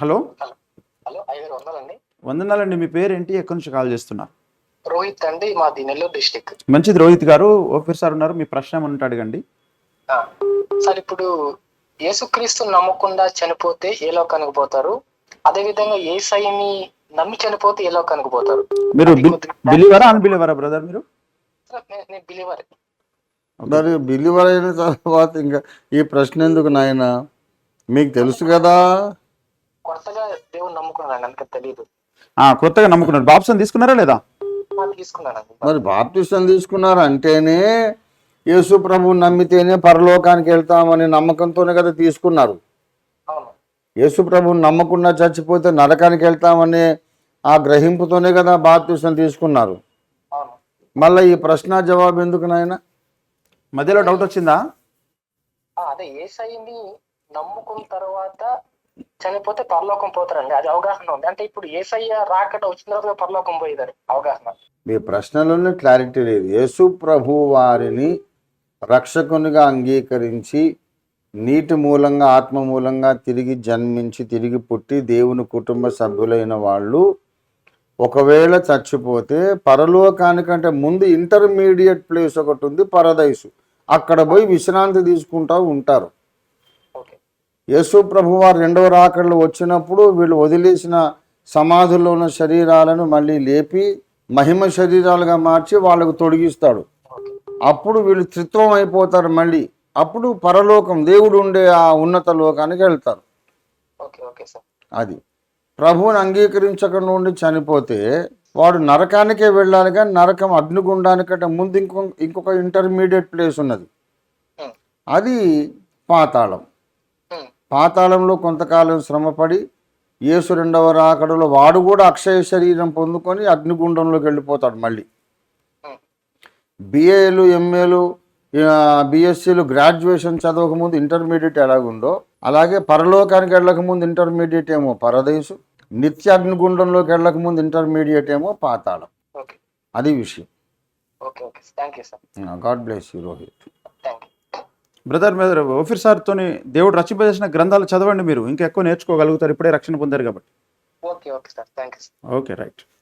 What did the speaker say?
Hello? Hello. ఐదు వేల వందలండి వందనాలండి మీ పేరేంటి ఎక్కడి నుంచి కాల్ చేస్తున్నారు రోహిత్ అండి మాది నెల్లూరు డిస్టిక్. మంచిది రోహిత్ గారు. ఓఫీర్ సార్ ఉన్నారు మీ ప్రశ్న ఏమన్నా అడగండి. సార్ ఇప్పుడు యేసుక్రీస్తు నమ్మకుండా చనిపోతే ఏ లోకానికి పోతారు? అదే విధంగా ఏసైని నమ్మి చనిపోతే ఏ లోకానికి పోతారు? మీరు బిలీవరా అన్బిలీవరా బ్రదర్ మీరు? సార్, నే- నేను బిలీవర్. మరి బిలీవర్ అయిన తర్వాత ఇంకా ఈ ప్రశ్న ఎందుకు నాయన? మీకు తెలుసు కదా. కొత్తగా దేవుని నమ్ముకున్నాను తెలియదు ఆ, కొత్తగా నమ్ముకున్నారు బాప్సన్ తీసుకున్నారా లేదా? తీసుకున్నానండి. మరి బాప్టిస్టం తీసుకున్నారు అంటేనే యేసు ప్రభు నమ్మితేనే పరలోకానికి వెళ్తామనే నమ్మకంతోనే కదా తీసుకున్నారు. అవును. యేసు ప్రభువుని నమ్మకుండా చచ్చిపోతే నరకానికి వెళ్తామనే ఆ గ్రహింపుతోనే కదా బాప్టిస్టం తీసుకున్నారు. అవును. మళ్ళీ ఈ ప్రశ్న జవాబు ఎందుకు నాయన? మధ్యలో డౌట్ వచ్చిందా? ఆ, అదే ఏసైని నమ్ముకున్న తర్వాత చనిపోతే పరలోకం పోతారండి. అది అవగాహన ఉంది. అంటే ఇప్పుడు ఏసయ్య రాకట వచ్చిన తర్వాత పరలోకం పోయేదని అవగాహన. మీ ప్రశ్నలోనే క్లారిటీ లేదు. యేసు ప్రభు వారిని రక్షకునిగా అంగీకరించి నీటి మూలంగా ఆత్మ మూలంగా తిరిగి జన్మించి తిరిగి పుట్టి దేవుని కుటుంబ సభ్యులైన వాళ్ళు ఒకవేళ చచ్చిపోతే పరలోకానికంటే ముందు ఇంటర్మీడియట్ ప్లేస్ ఒకటి ఉంది పరదైసు. అక్కడ పోయి విశ్రాంతి తీసుకుంటూ ఉంటారు. యేసు ప్రభు వారు రెండవ రాకడలు వచ్చినప్పుడు వీళ్ళు వదిలేసిన సమాధుల్లో ఉన్న శరీరాలను మళ్ళీ లేపి మహిమ శరీరాలుగా మార్చి వాళ్ళకు తొడిగిస్తాడు. అప్పుడు వీళ్ళు త్రిత్వం అయిపోతారు మళ్ళీ. అప్పుడు పరలోకం దేవుడు ఉండే ఆ ఉన్నత లోకానికి వెళ్తారు. అది. ప్రభువుని అంగీకరించక నుండి చనిపోతే వాడు నరకానికే వెళ్ళాలి కానీ నరకం అగ్నిగుండానికంటే ముందు ఇంకో ఇంకొక ఇంటర్మీడియట్ ప్లేస్ ఉన్నది. అది పాతాళం. పాతాళంలో కొంతకాలం శ్రమపడి యేసు రెండవ రాకడలో వాడు కూడా అక్షయ శరీరం పొందుకొని అగ్నిగుండంలోకి వెళ్ళిపోతాడు మళ్ళీ. బిఏలు ఎంఏలు బిఎస్సీలు గ్రాడ్యుయేషన్ చదవకముందు ఇంటర్మీడియట్ ఎలాగుందో అలాగే పరలోకానికి వెళ్ళకముందు ఇంటర్మీడియట్ ఏమో పరదేశు నిత్య అగ్నిగుండంలోకి వెళ్ళకముందు ఇంటర్మీడియట్ ఏమో పాతాళం. అది విషయం. God bless you Rohit. Brother మీరు ఓఫీర్ సార్తోని దేవుడు రచింపజేసిన గ్రంథాలు చదవండి మీరు. ఇంకా ఎక్కువ నేర్చుకోగలుగుతారు. ఇప్పుడే రక్షణ పొందారు కాబట్టి. Okay okay sir. Thank you okay right.